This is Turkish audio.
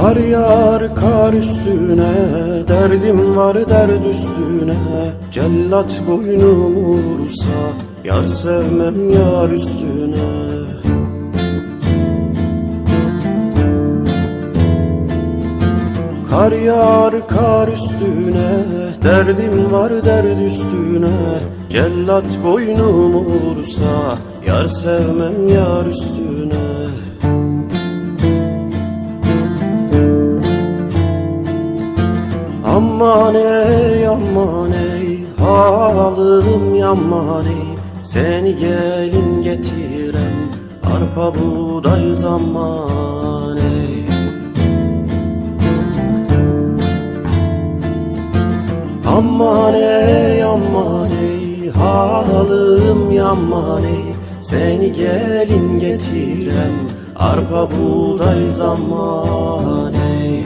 Kar yağar kar üstüne Derdim var derd üstüne. Cellat boynumu vursa Yar sevmem yar üstüne. Kar yağar kar üstüne Derdim var derd üstüne. Cellat boynumu vursa Yar sevmem yar üstüne Aman ey aman ey Halım yaman ey. Seni gelin getiren Arpa buğday zaman ey. Aman ey aman ey Halım yaman ey. Seni gelin getiren Arpa buğday zaman